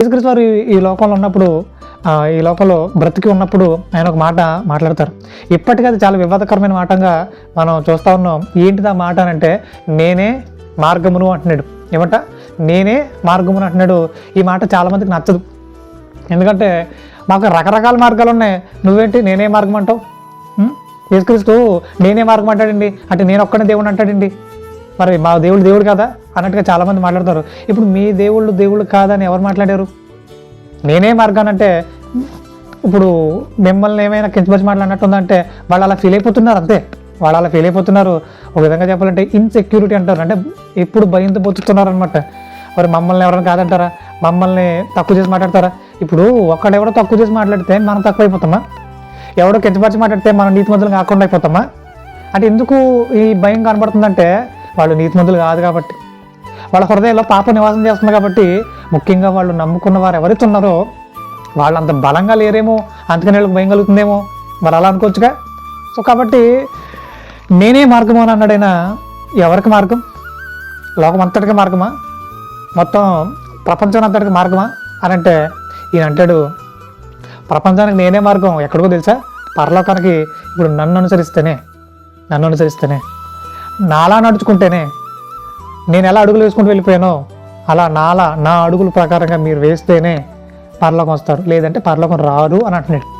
యేసుక్రీస్తు వారు ఈ- లోకంలో ఉన్నప్పుడు ఈ లోకంలో బ్రతికి ఉన్నప్పుడు ఆయన ఒక మాట మాట్లాడతారు. ఇప్పటికీ అది చాలా వివాదకరమైన మాటగా మనం చూస్తూ ఉన్నాం. ఏంటిది ఆ మాట అని అంటే నేనే మార్గమును అంటున్నాడు. ఏమంట? నేనే మార్గమును అంటున్నాడు. ఈ మాట చాలామందికి నచ్చదు. ఎందుకంటే మాకు రకరకాల మార్గాలు ఉన్నాయి. నువ్వేంటి? నేనే మార్గం అంటావు? యేసుక్రీస్తు నేనే మార్గం అంటాడండి. అంటే నేను ఒక్కనే దేవుడు అంటాడండి. మరి మా దేవుడు దేవుడు కాదా అన్నట్టుగా చాలామంది మాట్లాడతారు. ఇప్పుడు మీ దేవుళ్ళు దేవుళ్ళు కాదని ఎవరు మాట్లాడారు? నేనే మార్గానంటే ఇప్పుడు మిమ్మల్ని ఏమైనా కించపరిచి మాట్లాడినట్టుందంటే వాళ్ళు అలా ఫీల్ అయిపోతున్నారు అంతే. వాళ్ళు అలా ఫీల్ అయిపోతున్నారు. ఒక విధంగా చెప్పాలంటే ఇన్సెక్యూరిటీ అంటారు. అంటే ఎప్పుడు భయంతో బతుకుతున్నారు అనమాట మరి మమ్మల్ని ఎవరైనా కాదంటారా? మమ్మల్ని తక్కువ చేసి మాట్లాడతారా? ఇప్పుడు ఒకడెవడో తక్కువ చేసి మాట్లాడితే మనం తక్కువ అయిపోతామా? ఎవడో కించపరిచి మాట్లాడితే మనం నీతి నీతిమంతులు కాకుండా అయిపోతామా? అంటే ఎందుకు ఈ భయం కనబడుతుందంటే వాళ్ళు నీతిమంతులు కాదు కాబట్టి. వాళ్ళ హృదయంలో పాప నివాసం చేస్తుంది కాబట్టి ముఖ్యంగా వాళ్ళు నమ్ముకున్న వారు ఎవరైతే ఉన్నారో వాళ్ళు అంత బలంగా లేరేమో అందుకని వాళ్ళకి భయం కలుగుతుందేమో. మరి అలా అనుకోవచ్చుగా? సో కాబట్టి నేనే మార్గము అని అన్నాడైనా ఎవరికి మార్గం? లోకం అంతటికి మార్గమా? మొత్తం ప్రపంచం అంతటికి మార్గమా? అని అంటే ఈయన అంటాడు ప్రపంచానికి నేనే మార్గం ఎక్కడికో తెలుసా? పరలోకానికి ఇప్పుడు నన్ను అనుసరిస్తేనే నన్ను అనుసరిస్తేనే. నాలా నడుచుకుంటేనే నేను ఎలా అడుగులు వేసుకుంటూ వెళ్ళిపోయానో అలా నాలా నా అడుగుల ప్రకారంగా మీరు వేస్తేనే పరలోకం వస్తారు. లేదంటే పరలోకం రారు అని అంటున్నాడు.